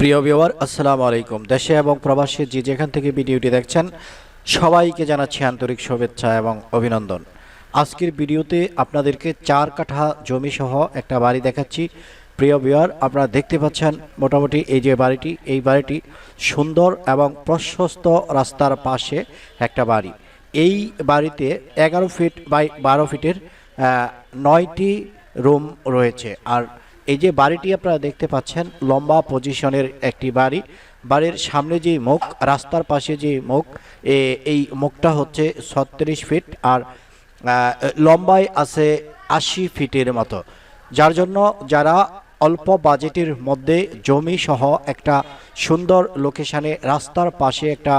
প্রিয় ভিউয়ার আসসালামু আলাইকুম। দেশে এবং প্রবাসী যে যেখান থেকে ভিডিওটি দেখছেন, সবাইকে জানাচ্ছি আন্তরিক শুভেচ্ছা এবং অভিনন্দন। আজকের ভিডিওতে আপনাদেরকে চার কাঠা জমি সহ একটা বাড়ি দেখাচ্ছি। প্রিয় ভিউয়ার আপনারা দেখতে পাচ্ছেন মোটামুটি এই যে বাড়িটি, এই বাড়িটি সুন্দর এবং প্রশস্ত রাস্তার পাশে একটা বাড়ি। এই বাড়িতে এগারো ফিট বাই বারো ফিটের নয়টি রুম রয়েছে। আর এই যে বাড়িটি আপনারা দেখতে পাচ্ছেন, লম্বা পজিশনের একটি বাড়ি। বাড়ির সামনে যে মুখ, রাস্তার পাশে যে মুখ এই মুখটা হচ্ছে ছত্রিশ ফিট আর লম্বায় আছে আশি ফিটের মতো। যার জন্য যারা অল্প বাজেটের মধ্যে জমি সহ একটা সুন্দর লোকেশানে রাস্তার পাশে একটা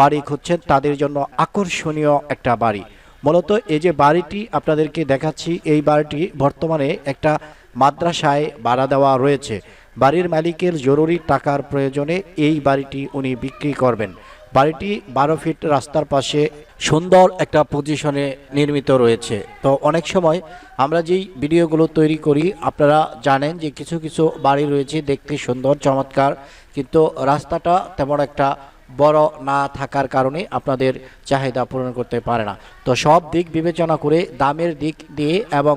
বাড়ি খুঁজছেন, তাদের জন্য আকর্ষণীয় একটা বাড়ি। মূলত এই যে বাড়িটি আপনাদেরকে দেখাচ্ছি, এই বাড়িটি বর্তমানে একটা মাদ্রাসায় ভাড়া দেওয়া রয়েছে। বাড়ির মালিকের জরুরি টাকার প্রয়োজনে এই বাড়িটি উনি বিক্রি করবেন। বাড়িটি বারো ফিট রাস্তার পাশে সুন্দর একটা পজিশনে নির্মিত রয়েছে। তো অনেক সময় আমরা যেই ভিডিওগুলো তৈরি করি, আপনারা জানেন যে কিছু কিছু বাড়ি রয়েছে দেখতে সুন্দর, চমৎকার, কিন্তু রাস্তাটা তেমন একটা বড় না থাকার কারণে আপনাদের চাহিদা পূরণ করতে পারে না। তো সব দিক বিবেচনা করে দামের দিক দিয়ে এবং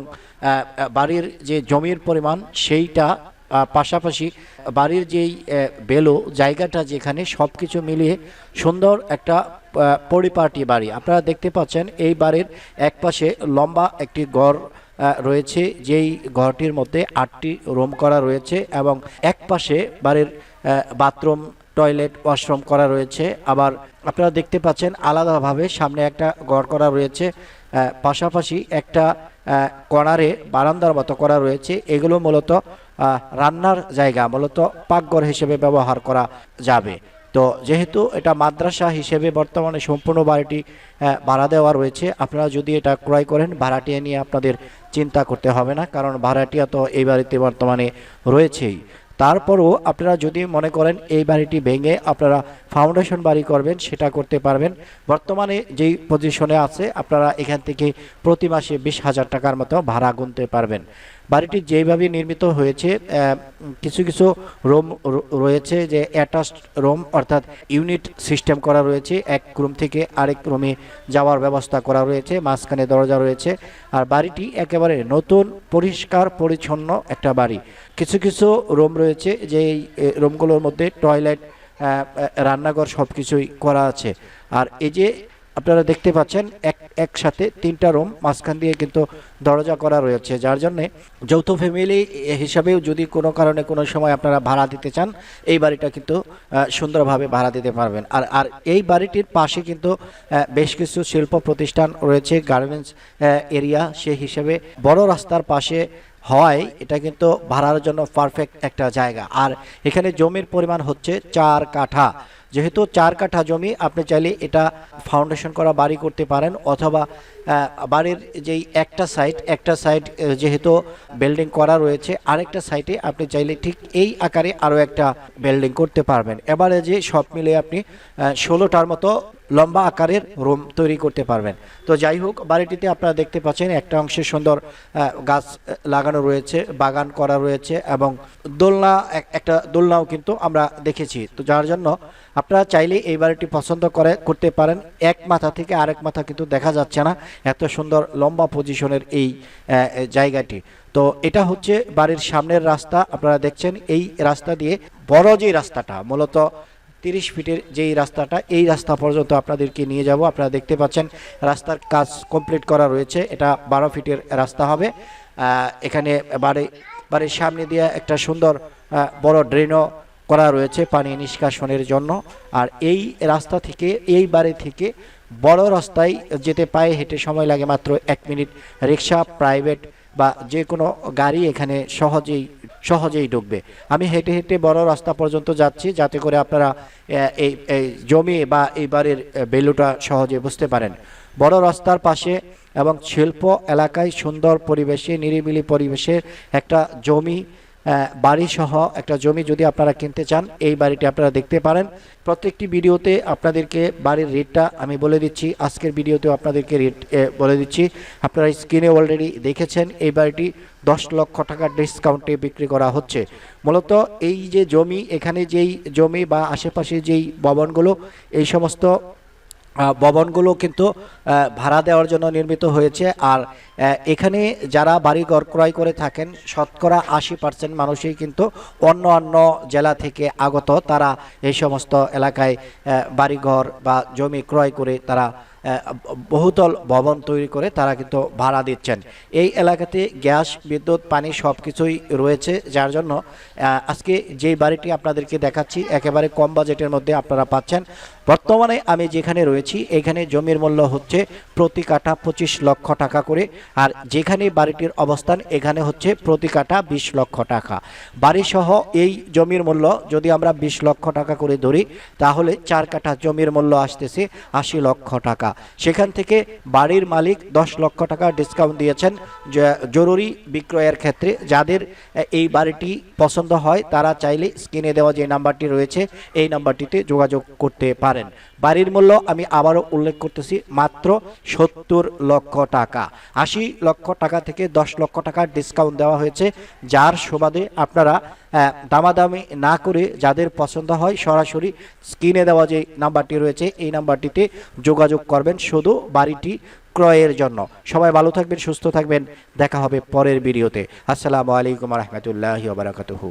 বাড়ির যে জমির পরিমাণ, সেইটা পাশাপাশি বাড়ির যেই বেলো, জায়গাটা যেখানে সব কিছু মিলিয়ে সুন্দর একটা পরিপাটি বাড়ি। আপনারা দেখতে পাচ্ছেন, এই বাড়ির এক পাশে লম্বা একটি গড় রয়েছে, যেই ঘরটির মধ্যে আটটি রুম করা রয়েছে এবং এক পাশে বাড়ির বাথরুম, টয়লেট, ওয়াশরুম করা রয়েছে। আবার আপনারা দেখতে পাচ্ছেন, আলাদাভাবে সামনে একটা ঘর করা রয়েছে। পাশাপাশি একটা কর্নারে বারান্দার মতো করা রয়েছে। এগুলো মূলত রান্নার জায়গা, মূলত পাকঘর হিসেবে ব্যবহার করা যাবে। তো যেহেতু এটা মাদ্রাসা হিসেবে বর্তমানে সম্পূর্ণ বাড়িটি ভাড়া দেওয়া রয়েছে, আপনারা যদি এটা ক্রয় করেন ভাড়াটিয়া নিয়ে আপনাদের চিন্তা করতে হবে না, কারণ ভাড়াটিয়া তো এই বাড়িতে বর্তমানে রয়েছেই। তারপরও আপনারা যদি মনে করেন এই বাড়িটি ভেঙে আপনারা ফাউন্ডেশন বাড়ি করবেন, সেটা করতে পারবেন। বর্তমানে যেই পজিশনে আছে, আপনারা এখান থেকে প্রতি মাসে বিশ হাজার টাকার মতো ভাড়া গুনতে পারবেন। বাড়িটি যেইভাবে নির্মিত হয়েছে কিছু কিছু রুম রয়েছে যে অ্যাটাচড রুম অর্থাৎ ইউনিট সিস্টেম করা রয়েছে। এক রুম থেকে আরেক রুমে যাওয়ার ব্যবস্থা করা রয়েছে, মাঝখানে দরজা রয়েছে। আর বাড়িটি একেবারে নতুন, পরিষ্কার, পরিচ্ছন্ন একটা বাড়ি। কিছু কিছু রুম রয়েছে যে রুমগুলোর মধ্যে টয়লেট রান্নাঘর সব কিছুই করা আছে। আর এই যে আপনারা দেখতে পাচ্ছেন, এক একসাথে তিনটা রুম মাঝখান দিয়ে কিন্তু দরজা করা রয়েছে। যার জন্যে যৌথ ফ্যামিলি হিসাবেও যদি কোনো কারণে কোনো সময় আপনারা ভাড়া দিতে চান, এই বাড়িটা কিন্তু সুন্দরভাবে ভাড়া দিতে পারবেন। আর আর এই বাড়িটির পাশে কিন্তু বেশ কিছু শিল্প প্রতিষ্ঠান রয়েছে গার্মেন্টস এরিয়া সে হিসেবে। বড় রাস্তার পাশে হওয়ায় এটা কিন্তু ভাড়ার জন্য পারফেক্ট একটা জায়গা। আর এখানে জমির পরিমাণ হচ্ছে চার কাঠা। যেহেতু চার কাঠা জমি, আপনি চাইলে এটা ফাউন্ডেশন করা বাড়ি করতে পারেন অথবা বাড়ির যেই একটা সাইড একটা সাইড যেহেতু বিল্ডিং করা রয়েছে, আরেকটা সাইডে আপনি চাইলে ঠিক এই আকারে আরও একটা বিল্ডিং করতে পারবেন। এবারে যে সব মিলে আপনি ষোলোটার মতো লম্বা আকারের রুম তৈরি করতে পারবেন। তো যাই হোক, বাড়িটিতে আপনারা দেখতে পাচ্ছেন একটা অংশে সুন্দর গাছ লাগানো রয়েছে, বাগান করা রয়েছে এবং দোলনা একটা দোলনাও কিন্তু আমরা দেখেছি। তো যার জন্য আপনারা চাইলে এই বাড়িটি পছন্দ করে, করতে পারেন। এক মাথা থেকে আরেক মাথা কিন্তু দেখা যাচ্ছে না। এত সুন্দর লম্বা পজিশনের এই জায়গাটি। তো এটা হচ্ছে বাড়ির সামনের রাস্তা। আপনারা দেখছেন এই রাস্তা দিয়ে বড় যে রাস্তাটা, মূলত তিরিশ ফিটের যেই রাস্তাটা, এই রাস্তা পর্যন্ত আপনাদেরকে নিয়ে যাব। আপনারা দেখতে পাচ্ছেন রাস্তার কাজ কমপ্লিট করা রয়েছে। এটা বারো ফিটের রাস্তা হবে। এখানে বাড়ি, বাড়ির সামনে দিয়ে একটা সুন্দর বড় ড্রেনও করা রয়েছে পানি নিষ্কাশনের জন্য। আর এই রাস্তা থেকে, এই বাড়ি থেকে বড় রাস্তায় যেতে পায়ে হেঁটে সময় লাগে মাত্র এক মিনিট। রিক্সা, প্রাইভেট বা যে কোনো গাড়ি এখানে সহজেই সহজেই ঢুকবে। আমি হেঁটে হেঁটে বড় রাস্তা পর্যন্ত যাচ্ছি যাতে করে আপনারা এই এই জমি বা এই বাড়ির ভ্যালুটা সহজে বুঝতে পারেন। বড় রাস্তার পাশে এবং শিল্প এলাকায় সুন্দর পরিবেশে, নিরিবিলি পরিবেশে একটা জমি বাড়ি সহ একটা জমি যদি আপনারা কিনতে চান, এই বাড়িটি আপনারা দেখতে পারেন। প্রত্যেকটি ভিডিওতে আপনাদেরকে বাড়ির রেটটা আমি বলে দিচ্ছি। আজকের ভিডিওতেও আপনাদেরকে রেট বলে দিচ্ছি। আপনারা স্ক্রিনে অলরেডি দেখেছেন, এই বাড়িটি দশ লক্ষ টাকা ডিসকাউন্টে বিক্রি করা হচ্ছে। মূলত এই যে জমি, এখানে যেই জমি বা আশেপাশে যেই ভবনগুলো, এই সমস্ত ভবনগুলো কিন্তু ভাড়া দেওয়ার জন্য নির্মিত হয়েছে। আর এখানে যারা বাড়ি বাড়িঘর ক্রয় করে থাকেন, শতকরা আশি পার্সেন্ট মানুষই কিন্তু অন্য অন্য জেলা থেকে আগত। তারা এই সমস্ত এলাকায় বাড়ি বাড়িঘর বা জমি ক্রয় করে তারা বহুতল ভবন তৈরি করে তারা কিন্তু ভাড়া দিচ্ছেন। এই এলাকাতে গ্যাস, বিদ্যুৎ, পানি সব কিছুই রয়েছে, যার জন্য আজকে যেই বাড়িটি আপনাদেরকে দেখাচ্ছি, একেবারে কম বাজেটের মধ্যে আপনারা পাচ্ছেন। বর্তমানে আমি যেখানে রয়েছি, এখানে জমির মূল্য হচ্ছে প্রতি কাঠা পঁচিশ লক্ষ টাকা করে, আর যেখানে বাড়িটির অবস্থান, এখানে হচ্ছে প্রতি কাঠা বিশ লক্ষ টাকা। বাড়িসহ এই জমির মূল্য যদি আমরা বিশ লক্ষ টাকা করে ধরি, তাহলে চার কাঠা জমির মূল্য আসতেছে আশি লক্ষ টাকা। সেখান থেকে বাড়ির মালিক দশ লক্ষ টাকা ডিসকাউন্ট দিয়েছেন জরুরি বিক্রয়ের ক্ষেত্রে। যাদের এই বাড়িটি পছন্দ হয়, তারা চাইলে স্ক্রিনে দেওয়া যে নাম্বারটি রয়েছে, এই নাম্বারটিতে যোগাযোগ করতে পারেন। বাড়ির মূল্য আমি আবারও উল্লেখ করতেছি, মাত্র সত্তর লক্ষ টাকা। আশি লক্ষ টাকা থেকে দশ লক্ষ টাকা ডিসকাউন্ট দেওয়া হয়েছে, যার সুবাদে আপনারা দামাদামি না করে যাদের পছন্দ হয় সরাসরি স্ক্রিনে দেওয়া যে নাম্বারটি রয়েছে, এই নাম্বারটিতে যোগাযোগ করবেন শুধু বাড়িটি ক্রয়ের জন্য। সবাই ভালো থাকবেন, সুস্থ থাকবেন। দেখা হবে পরের ভিডিওতে। আসসালামু আলাইকুম রহমতুল্লাহ বারাকাতুহু।